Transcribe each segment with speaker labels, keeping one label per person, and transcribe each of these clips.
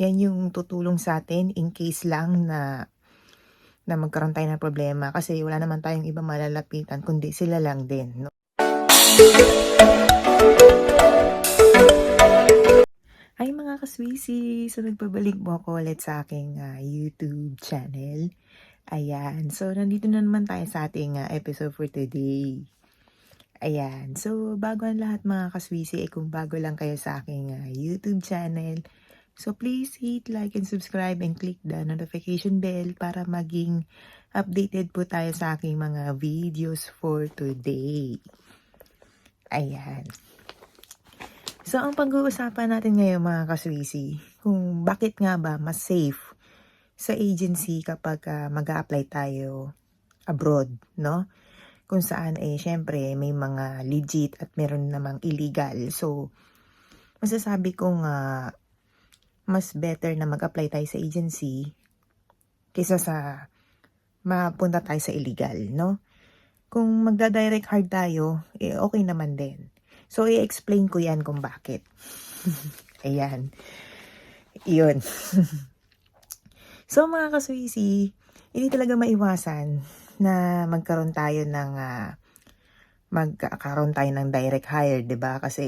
Speaker 1: Yan yung tutulong sa atin in case lang na na magkaroon tayo ng problema kasi wala naman tayong iba malalapitan kundi sila lang din, no? Hi mga kaswisi! So nagbabalik po ako ulit sa aking ah, YouTube channel. Ayan. So nandito na naman tayo sa ating ah, episode for today. Ayan. So bago ang lahat mga kaswisi, eh, kung bago lang kayo sa aking ah, YouTube channel, so please hit like and subscribe and click the notification bell para maging updated po tayo sa aking mga videos for today. Ayan. So, ang pag-uusapan natin ngayon mga kaswisi, kung bakit nga ba mas safe sa agency kapag uh, mag apply tayo abroad, no? Kung saan eh, syempre, may mga legit at meron namang illegal. So, masasabi kong uh, mas better na mag-apply tayo sa agency kaysa sa mapunta tayo sa illegal, no? Kung magda-direct hard tayo, eh okay naman din. So, i-explain ko yan kung bakit. Ayan. Yun. so, mga kasuisi, hindi talaga maiwasan na magkaroon tayo ng uh, magkakaroon tayo ng direct hire, 'di ba? Kasi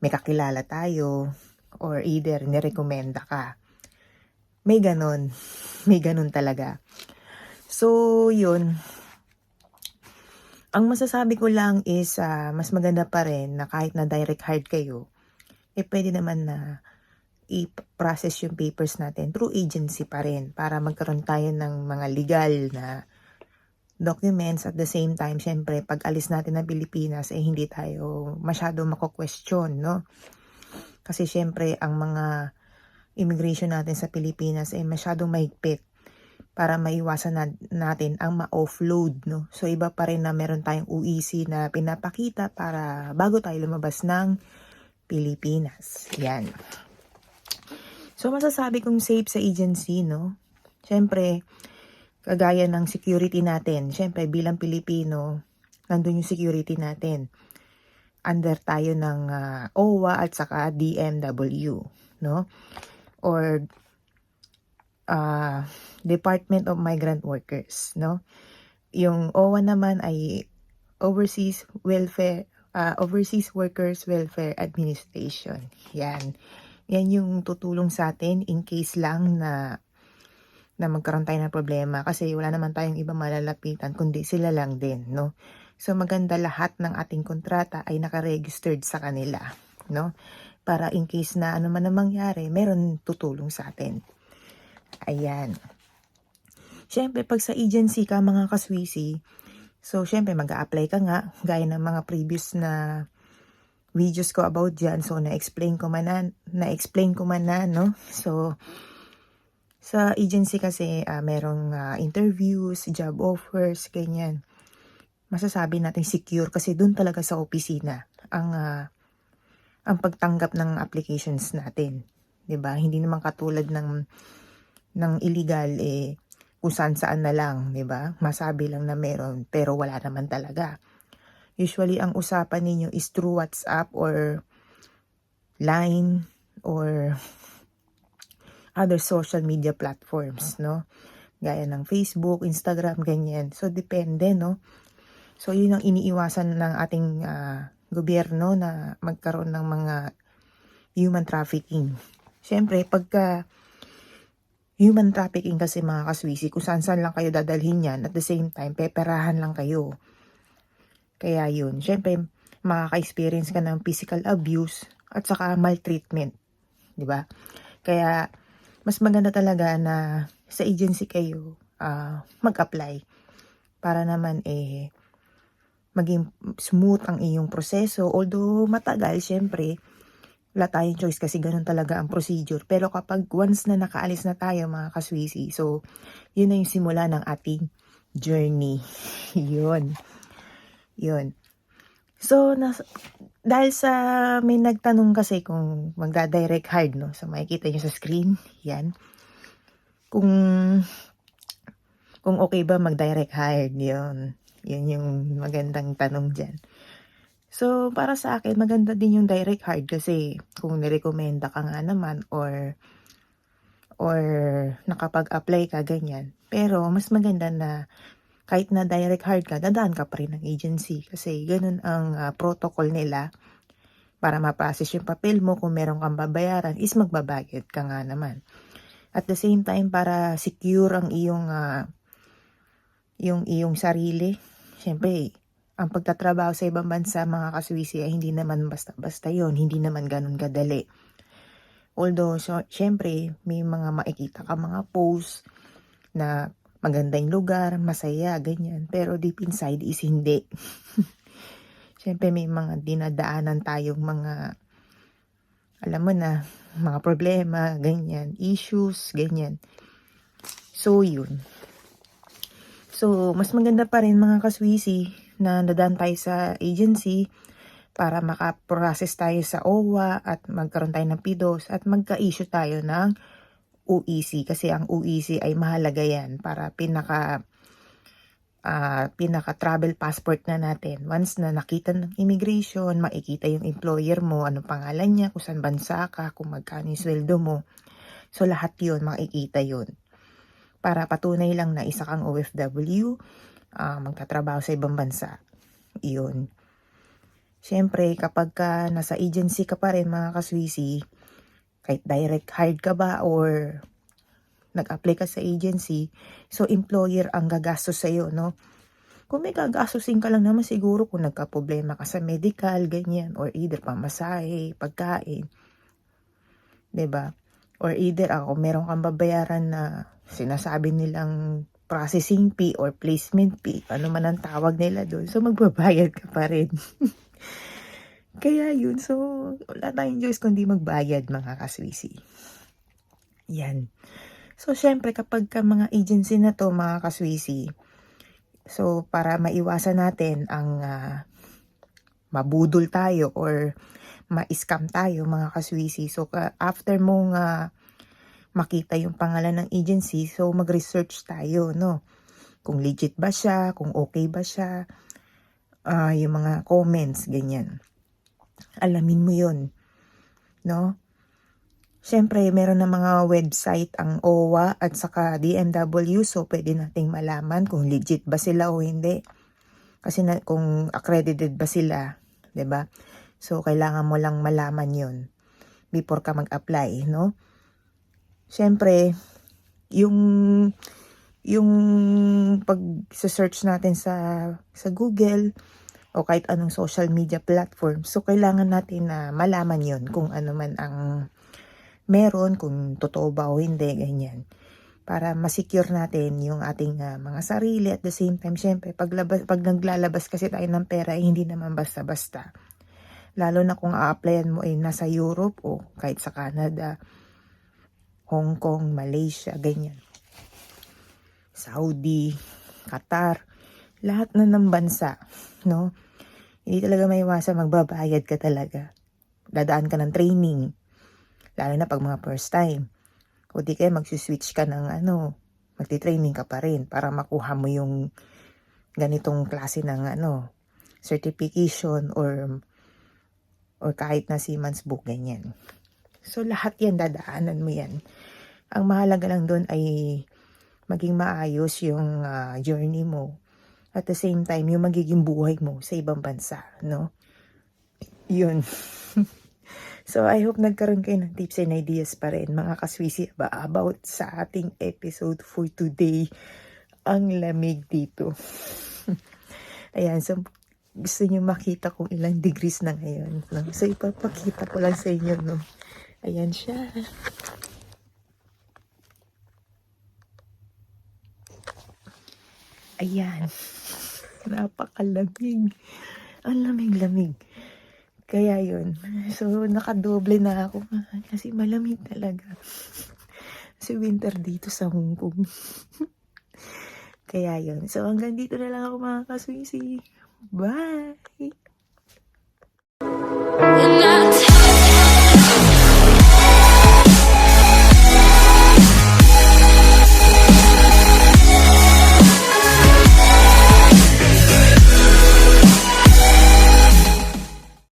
Speaker 1: may kakilala tayo or either nirekomenda ka. May ganun. May ganun talaga. So, yun. Ang masasabi ko lang is uh, mas maganda pa rin na kahit na direct hire kayo, eh pwede naman na i-process yung papers natin through agency pa rin para magkaroon tayo ng mga legal na documents at the same time, syempre, pag alis natin ng Pilipinas, eh hindi tayo masyado mako-question, no? Kasi syempre, ang mga immigration natin sa Pilipinas ay eh, masyadong mahigpit para maiwasan na, natin ang ma-offload, no? So, iba pa rin na meron tayong UEC na pinapakita para bago tayo lumabas ng Pilipinas. Yan. So, masasabi kong safe sa agency, no? Siyempre, kagaya ng security natin. Siyempre, bilang Pilipino, nandun yung security natin. Under tayo ng uh, OWA at saka DMW, no? Or uh, Department of Migrant Workers, no? Yung OWA naman ay Overseas Welfare uh, Overseas Workers Welfare Administration. Yan. Yan yung tutulong sa atin in case lang na na magkaroon tayo ng problema kasi wala naman tayong iba malalapitan kundi sila lang din, no? So maganda lahat ng ating kontrata ay naka-registered sa kanila, no? Para in case na ano man ang mangyari, meron tutulong sa atin. Ayan. Siyempre, pag sa agency ka, mga kaswisi, so siyempre, mag apply ka nga, gaya ng mga previous na videos ko about dyan. So, na-explain ko man na, na-explain ko man na, no? So, sa agency kasi, uh, merong uh, interviews, job offers, ganyan. Masasabi natin secure kasi doon talaga sa opisina ang uh, ang pagtanggap ng applications natin. 'Di ba? Hindi naman katulad ng ng illegal eh kung saan saan na lang, 'di ba? Masabi lang na meron pero wala naman talaga. Usually ang usapan ninyo is through WhatsApp or Line or other social media platforms, no? Gaya ng Facebook, Instagram, ganyan. So depende, no? So yun ang iniiwasan ng ating uh, gobyerno na magkaroon ng mga human trafficking. Siyempre, pagka Human trafficking kasi mga kaswisi, kung saan saan lang kayo dadalhin yan, at the same time, peperahan lang kayo. Kaya yun, syempre, makaka-experience ka ng physical abuse at saka maltreatment. ba? Kaya, mas maganda talaga na sa agency kayo uh, mag-apply para naman eh maging smooth ang iyong proseso. Although matagal, syempre, wala tayong choice kasi ganun talaga ang procedure. Pero kapag once na nakaalis na tayo mga kaswisi, so yun na yung simula ng ating journey. yun. Yun. So, nas, dahil sa may nagtanong kasi kung magda-direct hard, no? So, makikita nyo sa screen. Yan. Kung kung okay ba mag-direct hire, yun. Yun yung magandang tanong dyan. So, para sa akin, maganda din yung direct hire kasi kung nirekomenda ka nga naman or or nakapag-apply ka, ganyan. Pero, mas maganda na kahit na direct hire ka, dadaan ka pa rin ng agency kasi ganun ang ah, protocol nila para ma-process yung papel mo kung meron kang babayaran is magbabayad ka nga naman. At the same time, para secure ang iyong ah, yung iyong sarili, syempre, ang pagtatrabaho sa ibang bansa, mga kaswisi, ay hindi naman basta-basta yon hindi naman ganun kadali. Although, so, syempre, may mga makikita ka mga posts na maganda yung lugar, masaya, ganyan. Pero deep inside is hindi. syempre, may mga dinadaanan tayong mga, alam mo na, mga problema, ganyan, issues, ganyan. So, yun. So, mas maganda pa rin mga kaswisi na nadaan tayo sa agency para makaprocess tayo sa OWA at magkaroon tayo ng PIDOS at magka-issue tayo ng UEC kasi ang UEC ay mahalaga yan para pinaka ah, pinaka travel passport na natin. Once na nakita ng immigration, makikita yung employer mo, ano pangalan niya, kung saan bansa ka, kung magkano yung sweldo mo. So lahat yun, makikita yun. Para patunay lang na isa kang OFW, ah, magtatrabaho sa ibang bansa. Iyon. Siyempre, kapag ka nasa agency ka pa rin mga kaswisi, kahit direct hired ka ba or nag-apply ka sa agency, so employer ang gagastos sa'yo, no? Kung may gagastusin ka lang naman siguro kung nagka-problema ka sa medical, ganyan, or either pamasahe, pagkain, 'di ba? Or either ako, meron kang babayaran na sinasabi nilang processing fee or placement fee, ano man ang tawag nila doon. So, magbabayad ka pa rin. Kaya yun, so, wala tayong choice kundi magbayad mga kaswisi. Yan. So, syempre, kapag ka mga agency na to, mga kaswisi, so, para maiwasan natin ang ah, mabudol tayo or ma-scam tayo, mga kaswisi. So, ka- after mong ah, makita yung pangalan ng agency, so mag-research tayo, no? Kung legit ba siya, kung okay ba siya, ah, yung mga comments, ganyan. Alamin mo yun, no? Siyempre, meron na mga website ang OWA at saka DMW, so pwede nating malaman kung legit ba sila o hindi. Kasi na, kung accredited ba sila, 'di ba? So, kailangan mo lang malaman yon before ka mag-apply, no? Siyempre, yung yung pag-search natin sa sa Google o kahit anong social media platform, so kailangan natin na malaman yon kung ano man ang meron, kung totoo ba o hindi, ganyan. Para masecure natin yung ating ah, mga sarili at the same time, syempre, pag, labas, pag naglalabas kasi tayo ng pera, eh, hindi naman basta-basta. Lalo na kung a-applyan mo ay nasa Europe o kahit sa Canada, Hong Kong, Malaysia, ganyan. Saudi, Qatar, lahat na ng bansa, no? Hindi talaga may iwasan, magbabayad ka talaga. Dadaan ka ng training, lalo na pag mga first time. O di kaya magsiswitch ka ng ano, magti-training ka pa rin para makuha mo yung ganitong klase ng ano, certification or or kahit na Siemens book, ganyan. So, lahat yan, dadaanan mo yan. Ang mahalaga lang doon ay maging maayos yung ah, journey mo. At the same time, yung magiging buhay mo sa ibang bansa, no? Yun. so, I hope nagkaroon kayo ng tips and ideas pa rin, mga kaswisi, about sa ating episode for today. Ang lamig dito. Ayan, so gusto niyo makita kung ilang degrees na ngayon. No? So, ipapakita ko lang sa inyo, no? Ayan siya. Ayan. Napakalamig. Ang lamig-lamig. Kaya yun. So, nakadoble na ako. Kasi malamig talaga. Kasi winter dito sa Hong Kong. Kaya yun. So, hanggang dito na lang ako mga kaswisi. Bye!